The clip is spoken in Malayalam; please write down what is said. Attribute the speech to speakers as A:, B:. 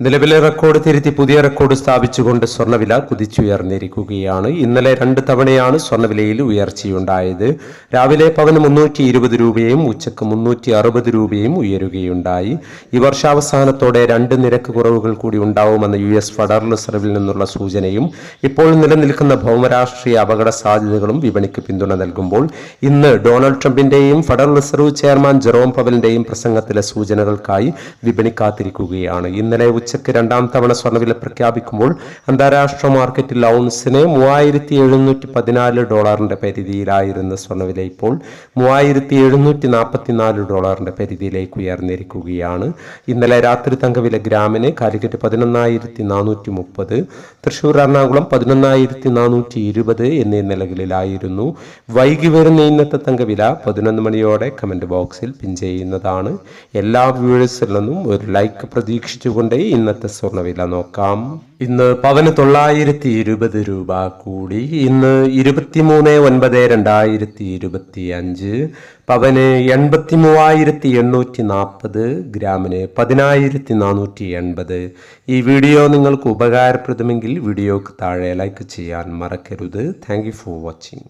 A: നിലവിലെ റെക്കോർഡ് തിരുത്തി പുതിയ റെക്കോർഡ് സ്ഥാപിച്ചുകൊണ്ട് സ്വർണവില കുതിച്ചുയർന്നിരിക്കുകയാണ്. ഇന്നലെ രണ്ട് തവണയാണ് സ്വർണവിലയിൽ ഉയർച്ചയുണ്ടായത്. രാവിലെ പവന് മുന്നൂറ്റി ഇരുപത് രൂപയും ഉച്ചയ്ക്ക് മുന്നൂറ്റി അറുപത് രൂപയും ഉയരുകയുണ്ടായി. ഈ വർഷാവസാനത്തോടെ രണ്ട് നിരക്ക് കുറവുകൾ കൂടി ഉണ്ടാവുമെന്ന യു എസ് ഫെഡറൽ റിസർവിൽ നിന്നുള്ള സൂചനയും ഇപ്പോൾ നിലനിൽക്കുന്ന ഭൗമരാഷ്ട്രീയ അപകട സാധ്യതകളും വിപണിക്ക് പിന്തുണ നൽകുമ്പോൾ ഇന്ന് ഡൊണാൾഡ് ട്രംപിന്റെയും ഫെഡറൽ റിസർവ് ചെയർമാൻ ജെറോം പവലിന്റെയും പ്രസംഗത്തിലെ സൂചനകൾക്കായി വിപണി കാത്തിരിക്കുകയാണ്. ഇന്നലെ ഉച്ചയ്ക്ക് രണ്ടാം തവണ സ്വർണവില പ്രഖ്യാപിക്കുമ്പോൾ അന്താരാഷ്ട്ര മാർക്കറ്റിൽ ഔൺസിന് മൂവായിരത്തി എഴുന്നൂറ്റി പതിനാല് ഡോളറിന്റെ പരിധിയിലായിരുന്ന സ്വർണവില ഇപ്പോൾ മൂവായിരത്തി എഴുന്നൂറ്റി നാൽപ്പത്തിനാല് ഡോളറിന്റെ പരിധിയിലേക്ക് ഉയർന്നിരിക്കുകയാണ്. ഇന്നലെ രാത്രി തങ്കവില ഗ്രാമിന് കാലിക്കറ്റ് പതിനൊന്നായിരത്തി നാനൂറ്റി മുപ്പത് തൃശൂർ എറണാകുളം പതിനൊന്നായിരത്തി നാനൂറ്റി ഇരുപത് എന്നീ നിലകളിലായിരുന്നു. വൈകി വരുന്ന ഇന്നത്തെ തങ്കവില പതിനൊന്ന് മണിയോടെ കമന്റ് ബോക്സിൽ പിൻ ചെയ്യുന്നതാണ്. എല്ലാ വ്യൂവേഴ്സിൽ നിന്നും ഒരു ലൈക്ക് പ്രതീക്ഷിച്ചുകൊണ്ട് ഇന്നത്തെ സ്വർണവില നോക്കാം. ഇന്ന് പവന് തൊള്ളായിരത്തി ഇരുപത് രൂപ കൂടി. ഇന്ന് ഇരുപത്തിമൂന്ന് ഒൻപത് രണ്ടായിരത്തി ഇരുപത്തി അഞ്ച് പവന് എൺപത്തി മൂവായിരത്തി എണ്ണൂറ്റി നാൽപ്പത് ഗ്രാമിന് പതിനായിരത്തി നാനൂറ്റി എൺപത് ഈ വീഡിയോ നിങ്ങൾക്ക് ഉപകാരപ്രദമെങ്കിൽ വീഡിയോക്ക് താഴെ ലൈക്ക് ചെയ്യാൻ മറക്കരുത്. Thank for watching